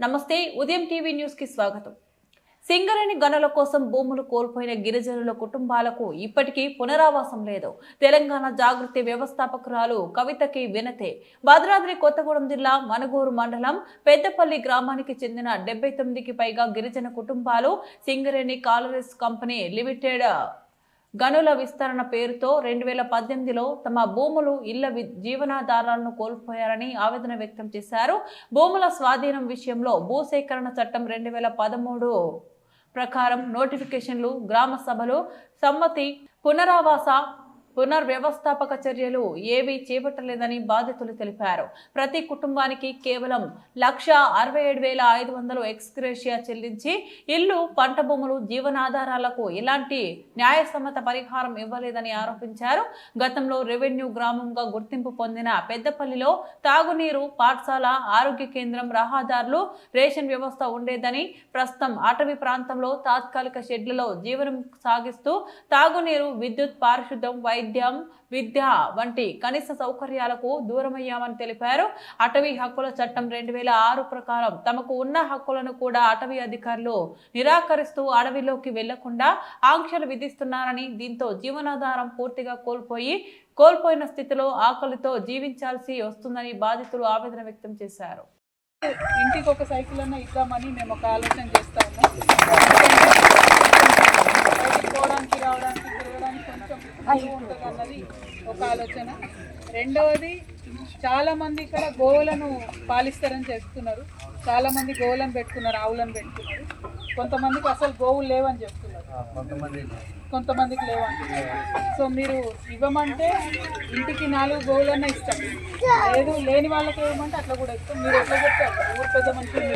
నమస్తే ఉదయం టీవీ న్యూస్కి స్వాగతం. సింగరేణి గనుల కోసం భూములు కోల్పోయిన గిరిజనుల కుటుంబాలకు ఇప్పటికీ పునరావాసం లేదు. తెలంగాణ జాగృతి వ్యవస్థాపకురాలు కవితకి వినతే. భద్రాద్రి కొత్తగూడెం జిల్లా మనుగూరు మండలం పెద్దపల్లి గ్రామానికి చెందిన డెబ్బై తొమ్మిదికి పైగా గిరిజన కుటుంబాలు సింగరేణి కాలరీస్ కంపెనీ లిమిటెడ్ గనుల విస్తరణ పేరుతో రెండు వేల పద్దెనిమిదిలో తమ భూములు ఇళ్ళ వి- జీవనాధారాలను కోల్పోయారని ఆవేదన వ్యక్తం చేశారు. భూముల స్వాధీనం విషయంలో భూసేకరణ చట్టం రెండు వేల పదమూడు ప్రకారం నోటిఫికేషన్లు గ్రామ సభలు సమ్మతి పునరావాస పునర్వ్యవస్థాపక చర్యలు ఏవీ చేపట్టలేదని బాధితులు తెలిపారు. ప్రతి కుటుంబానికి కేవలం లక్ష అరవై ఏడు వేల ఐదు వందలు ఎక్స్గ్రేషియా చెల్లించి ఇల్లు పంట భూములు జీవనాధారాలకు ఎలాంటి న్యాయసమ్మత పరిహారం ఇవ్వలేదని ఆరోపించారు. గతంలో రెవెన్యూ గ్రామంగా గుర్తింపు పొందిన పెద్దపల్లిలో తాగునీరు పాఠశాల ఆరోగ్య కేంద్రం రహదారులు రేషన్ వ్యవస్థ ఉండేదని ప్రస్తుతం అటవీ ప్రాంతంలో తాత్కాలిక షెడ్లలో జీవనం సాగిస్తూ తాగునీరు విద్యుత్ పారిశుద్ధం వైద్యం విద్య వంటి కనీస సౌకర్యాలకు దూరమయ్యామని తెలిపారు. అటవీ హక్కుల చట్టం రెండు వేల ఆరు ప్రకారం తమకు ఉన్న హక్కులను కూడా అటవీ అధికారులు నిరాకరిస్తూ అడవిలోకి వెళ్ళకుండా ఆంక్షలు విధిస్తున్నారని దీంతో జీవనాధారం పూర్తిగా కోల్పోయి కోల్పోయిన స్థితిలో ఆకలితో జీవించాల్సి వస్తుందని బాధితులు ఆవేదన వ్యక్తం చేశారు. ఇంటికి ఒక సైకిల్ అన్న ఇద్దామని మేము ఒక ఆలోచన చేస్తాము అన్నది ఒక ఆలోచన. రెండవది చాలా మంది ఇక్కడ గోవులను పాలిస్తారని చెప్తున్నారు. చాలా మంది గోవులను పెట్టుకున్నారు ఆవులను పెట్టుకున్నారు. కొంతమందికి అసలు గోవులు లేవని చెప్తున్నారు. కొంతమందికి లేవంటున్నారు సో మీరు ఇవ్వమంటే ఇంటికి నాలుగు గోవులన్నా ఇస్తాం లేదు లేని వాళ్ళకి ఏమంటే అట్లా కూడా ఇస్తాం మీరు ఎట్లా చెప్తారు? ఊరు పెద్ద మనుషులు